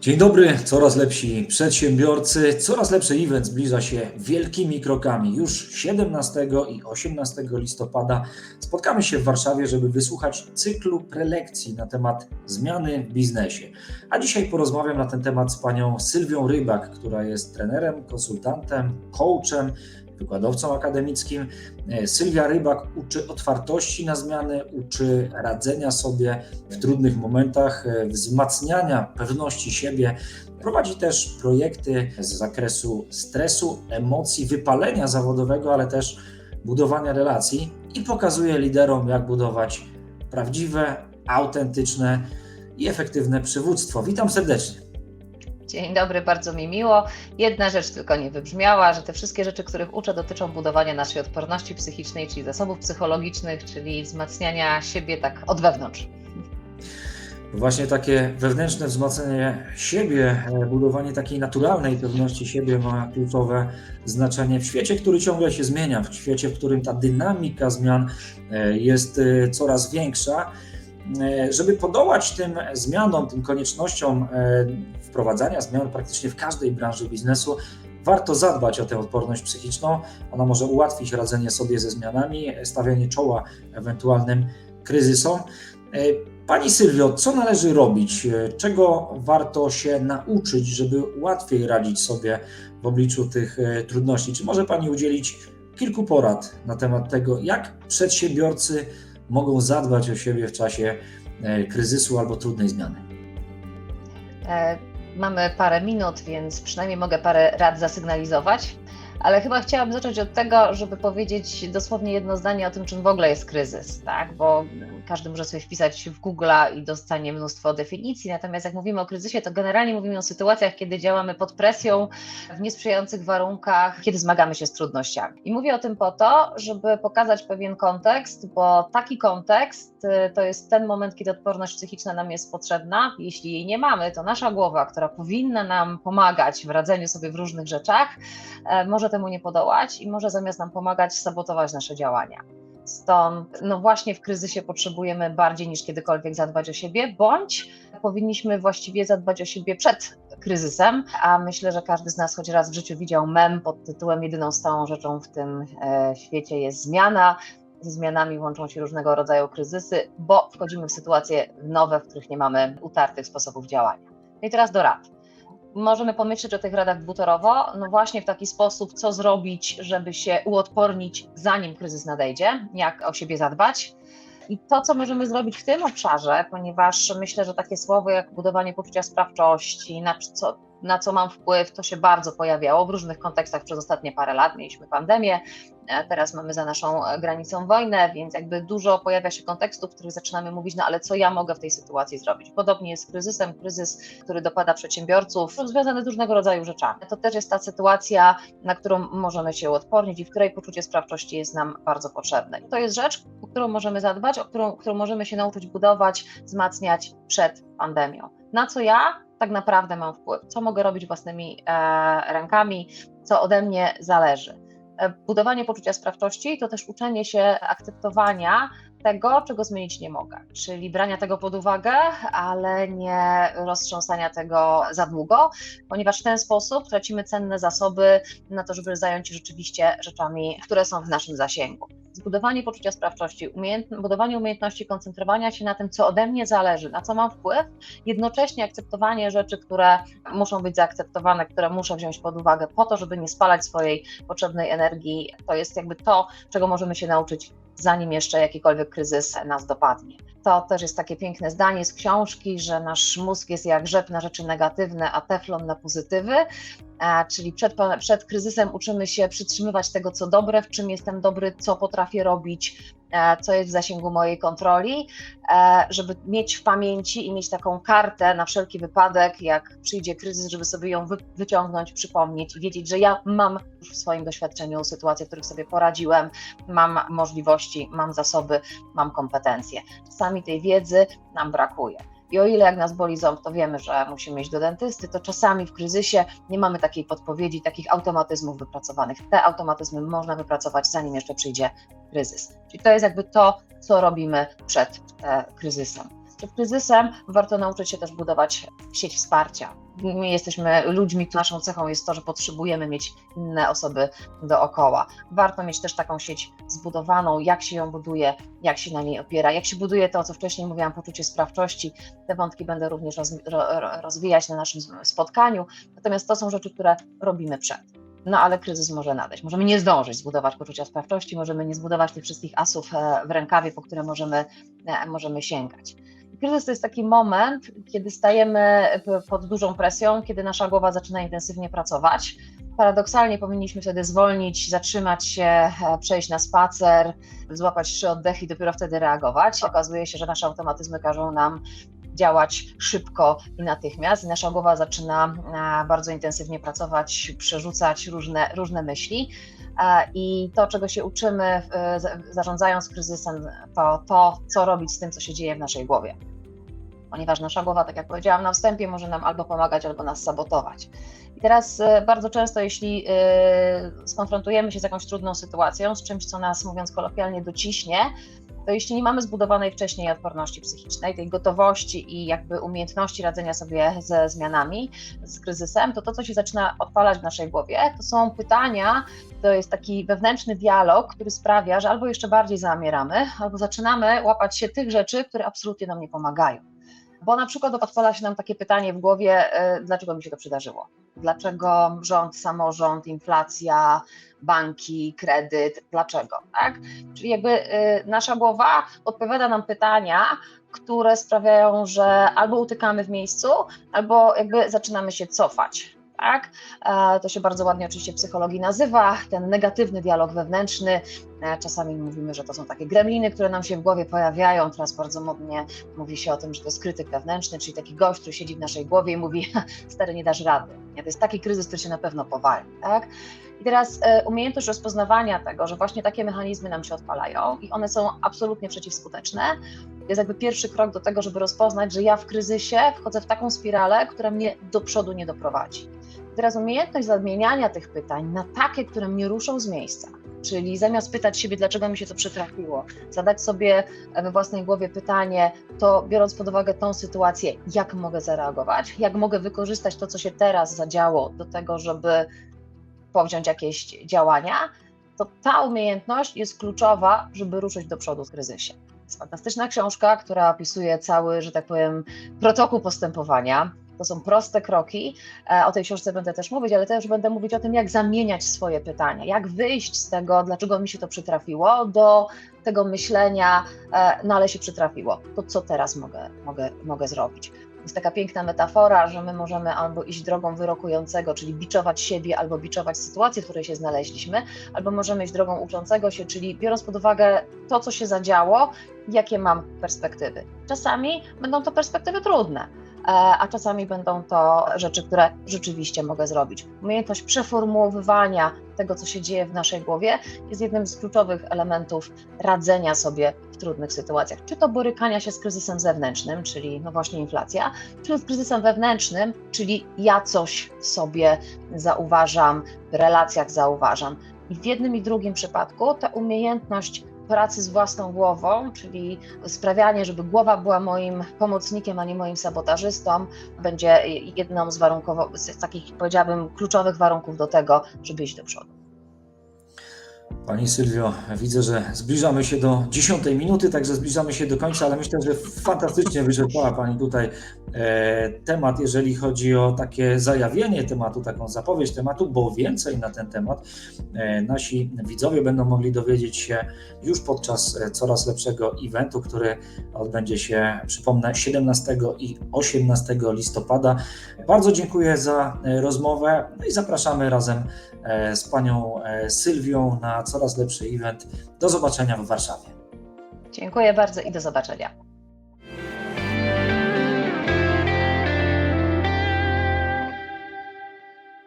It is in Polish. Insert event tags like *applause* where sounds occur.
Dzień dobry, coraz lepsi przedsiębiorcy, coraz lepszy event zbliża się wielkimi krokami. Już 17 i 18 listopada spotkamy się w Warszawie, żeby wysłuchać cyklu prelekcji na temat zmiany w biznesie. A dzisiaj porozmawiam na ten temat z panią Sylwią Rybak, która jest trenerem, konsultantem, coachem, wykładowcą akademickim. E, Sylwia Rybak uczy otwartości na zmiany, uczy radzenia sobie w trudnych momentach, e, wzmacniania pewności siebie. Prowadzi też projekty z zakresu stresu, emocji, wypalenia zawodowego, ale też budowania relacji i pokazuje liderom, jak budować prawdziwe, autentyczne i efektywne przywództwo. Witam serdecznie. Dzień dobry, bardzo mi miło. Jedna rzecz tylko nie wybrzmiała, że te wszystkie rzeczy, których uczę, dotyczą budowania naszej odporności psychicznej, czyli zasobów psychologicznych, czyli wzmacniania siebie tak od wewnątrz. Właśnie takie wewnętrzne wzmocnienie siebie, e, budowanie takiej naturalnej pewności siebie ma kluczowe znaczenie w świecie, który ciągle się zmienia, w świecie, w którym ta dynamika zmian e, jest e, coraz większa. Żeby podołać tym zmianom, tym koniecznościom wprowadzania zmian praktycznie w każdej branży biznesu, warto zadbać o tę odporność psychiczną. Ona może ułatwić radzenie sobie ze zmianami, stawianie czoła ewentualnym kryzysom. Pani Sylwio, co należy robić? Czego warto się nauczyć, żeby łatwiej radzić sobie w obliczu tych trudności? Czy może Pani udzielić kilku porad na temat tego, jak przedsiębiorcy mogą zadbać o siebie w czasie kryzysu albo trudnej zmiany? E, mamy parę minut, więc przynajmniej mogę parę rad zasygnalizować. Ale chyba chciałabym zacząć od tego, żeby powiedzieć dosłownie jedno zdanie o tym, czym w ogóle jest kryzys, tak? Bo każdy może sobie wpisać w Google'a i dostanie mnóstwo definicji. Natomiast jak mówimy o kryzysie, to generalnie mówimy o sytuacjach, kiedy działamy pod presją, w niesprzyjających warunkach, kiedy zmagamy się z trudnościami. I mówię o tym po to, żeby pokazać pewien kontekst, bo taki kontekst y, to jest ten moment, kiedy odporność psychiczna nam jest potrzebna. Jeśli jej nie mamy, to nasza głowa, która powinna nam pomagać w radzeniu sobie w różnych rzeczach, e, temu nie podołać i może zamiast nam pomagać sabotować nasze działania. Stąd, no właśnie w kryzysie potrzebujemy bardziej niż kiedykolwiek zadbać o siebie, bądź powinniśmy właściwie zadbać o siebie przed kryzysem, a myślę, że każdy z nas choć raz w życiu widział mem pod tytułem Jedyną stałą rzeczą w tym e, świecie jest zmiana. Ze zmianami łączą się różnego rodzaju kryzysy, bo wchodzimy w sytuacje nowe, w których nie mamy utartych sposobów działania. No i teraz do rad możemy pomyśleć o tych radach dwutorowo, no właśnie w taki sposób, co zrobić, żeby się uodpornić, zanim kryzys nadejdzie, jak o siebie zadbać. I to, co możemy zrobić w tym obszarze, ponieważ myślę, że takie słowo jak budowanie poczucia sprawczości, na co, na co mam wpływ, to się bardzo pojawiało w różnych kontekstach przez ostatnie parę lat. Mieliśmy pandemię, e, teraz mamy za naszą e, granicą wojnę, więc jakby dużo pojawia się kontekstów, w których zaczynamy mówić, no ale co ja mogę w tej sytuacji zrobić? Podobnie jest z kryzysem, kryzys, który dopada przedsiębiorców, związany z różnego rodzaju rzeczami. To też jest ta sytuacja, na którą możemy się odpornić i w której poczucie sprawczości jest nam bardzo potrzebne. To jest rzecz, o którą możemy zadbać, o którą, którą możemy się nauczyć budować, wzmacniać przed pandemią. Na co ja tak naprawdę mam wpływ, co mogę robić własnymi e, rękami, co ode mnie zależy. E, budowanie poczucia sprawczości to też uczenie się akceptowania tego, czego zmienić nie mogę, czyli brania tego pod uwagę, ale nie roztrząsania tego za długo, ponieważ w ten sposób tracimy cenne zasoby na to, żeby zająć się rzeczywiście rzeczami, które są w naszym zasięgu. Zbudowanie poczucia sprawczości, umiejętn budowanie umiejętności koncentrowania się na tym, co ode mnie zależy, na co mam wpływ, jednocześnie akceptowanie rzeczy, które muszą być zaakceptowane, które muszę wziąć pod uwagę po to, żeby nie spalać swojej potrzebnej energii. To jest jakby to, czego możemy się nauczyć zanim jeszcze jakikolwiek kryzys nas dopadnie. To też jest takie piękne zdanie z książki, że nasz mózg jest jak rzep na rzeczy negatywne, a teflon na pozytywy. Czyli przed, przed kryzysem uczymy się przytrzymywać tego, co dobre, w czym jestem dobry, co potrafię robić, co jest w zasięgu mojej kontroli, żeby mieć w pamięci i mieć taką kartę na wszelki wypadek, jak przyjdzie kryzys, żeby sobie ją wyciągnąć, przypomnieć i wiedzieć, że ja mam już w swoim doświadczeniu sytuacje, w których sobie poradziłem, mam możliwości, mam zasoby, mam kompetencje. Czasami tej wiedzy nam brakuje. I o ile jak nas boli ząb, to wiemy, że musimy iść do dentysty, to czasami w kryzysie nie mamy takiej podpowiedzi, takich automatyzmów wypracowanych. Te automatyzmy można wypracować, zanim jeszcze przyjdzie kryzys. Czyli to jest jakby to, co robimy przed e, kryzysem. Przed kryzysem warto nauczyć się też budować sieć wsparcia, my jesteśmy ludźmi, naszą cechą jest to, że potrzebujemy mieć inne osoby dookoła. Warto mieć też taką sieć zbudowaną, jak się ją buduje, jak się na niej opiera, jak się buduje to, co wcześniej mówiłam, poczucie sprawczości. Te wątki będę również roz, ro, rozwijać na naszym spotkaniu. Natomiast to są rzeczy, które robimy przed. No ale kryzys może nadejść. Możemy nie zdążyć zbudować poczucia sprawczości, możemy nie zbudować tych wszystkich asów e, w rękawie, po które możemy, e, możemy sięgać. Kryzys to jest taki moment, kiedy stajemy pod dużą presją, kiedy nasza głowa zaczyna intensywnie pracować. Paradoksalnie powinniśmy wtedy zwolnić, zatrzymać się, e, przejść na spacer, złapać trzy oddechy i dopiero wtedy reagować. Okazuje się, że nasze automatyzmy każą nam działać szybko i natychmiast. I nasza głowa zaczyna e, bardzo intensywnie pracować, przerzucać różne, różne myśli. E, I to, czego się uczymy, e, zarządzając kryzysem, to to, co robić z tym, co się dzieje w naszej głowie. Ponieważ nasza głowa, tak jak powiedziałam na wstępie, może nam albo pomagać, albo nas sabotować. I teraz bardzo często, jeśli skonfrontujemy się z jakąś trudną sytuacją, z czymś, co nas, mówiąc kolokwialnie, dociśnie, to jeśli nie mamy zbudowanej wcześniej odporności psychicznej, tej gotowości i jakby umiejętności radzenia sobie ze zmianami, z kryzysem, to to, co się zaczyna odpalać w naszej głowie, to są pytania, to jest taki wewnętrzny dialog, który sprawia, że albo jeszcze bardziej zamieramy, albo zaczynamy łapać się tych rzeczy, które absolutnie nam nie pomagają. Bo na przykład odpala się nam takie pytanie w głowie, dlaczego mi się to przydarzyło? Dlaczego rząd, samorząd, inflacja, banki, kredyt, dlaczego, tak? Czyli jakby y, nasza głowa odpowiada nam pytania, które sprawiają, że albo utykamy w miejscu, albo jakby zaczynamy się cofać. Tak? To się bardzo ładnie oczywiście w psychologii nazywa, ten negatywny dialog wewnętrzny. E, czasami mówimy, że to są takie gremliny, które nam się w głowie pojawiają. Teraz bardzo modnie mówi się o tym, że to jest krytyk wewnętrzny, czyli taki gość, który siedzi w naszej głowie i mówi: *laughs* Stary, nie dasz rady. To jest taki kryzys, który się na pewno powali. Tak? I teraz e, umiejętność rozpoznawania tego, że właśnie takie mechanizmy nam się odpalają i one są absolutnie przeciwskuteczne, jest jakby pierwszy krok do tego, żeby rozpoznać, że ja w kryzysie wchodzę w taką spiralę, która mnie do przodu nie doprowadzi. Teraz umiejętność zamieniania tych pytań na takie, które mnie ruszą z miejsca. Czyli zamiast pytać siebie, dlaczego mi się to przytrafiło, zadać sobie we własnej głowie pytanie, to biorąc pod uwagę tą sytuację, jak mogę zareagować, jak mogę wykorzystać to, co się teraz zadziało, do tego, żeby powziąć jakieś działania, to ta umiejętność jest kluczowa, żeby ruszyć do przodu w kryzysie. Jest fantastyczna książka, która opisuje cały, że tak powiem, protokół postępowania. To są proste kroki. E, o tej książce będę też mówić, ale też będę mówić o tym, jak zamieniać swoje pytania, jak wyjść z tego, dlaczego mi się to przytrafiło, do tego myślenia, e, no ale się przytrafiło. To co teraz mogę, mogę, mogę zrobić? Jest taka piękna metafora, że my możemy albo iść drogą wyrokującego, czyli biczować siebie, albo biczować sytuację, w której się znaleźliśmy, albo możemy iść drogą uczącego się, czyli biorąc pod uwagę to, co się zadziało, jakie mam perspektywy. Czasami będą to perspektywy trudne, a czasami będą to rzeczy, które rzeczywiście mogę zrobić. Umiejętność przeformułowywania tego, co się dzieje w naszej głowie, jest jednym z kluczowych elementów radzenia sobie w trudnych sytuacjach. Czy to borykania się z kryzysem zewnętrznym, czyli no właśnie inflacja, czy z kryzysem wewnętrznym, czyli ja coś sobie zauważam, w relacjach zauważam. I w jednym i drugim przypadku ta umiejętność pracy z własną głową, czyli sprawianie, żeby głowa była moim pomocnikiem, a nie moim sabotażystą, będzie jedną z warunków, z takich powiedziałabym kluczowych warunków do tego, żeby iść do przodu. Pani Sylwio, widzę, że zbliżamy się do dziesiątej minuty, także zbliżamy się do końca, ale myślę, że fantastycznie wyczerpała Pani tutaj e, temat, jeżeli chodzi o takie zajawienie tematu, taką zapowiedź tematu, bo więcej na ten temat e, nasi widzowie będą mogli dowiedzieć się już podczas e, coraz lepszego eventu, który odbędzie się, przypomnę, 17 i 18 listopada. Bardzo dziękuję za rozmowę no i zapraszamy razem z Panią Sylwią na coraz lepszy event. Do zobaczenia w Warszawie. Dziękuję bardzo i do zobaczenia.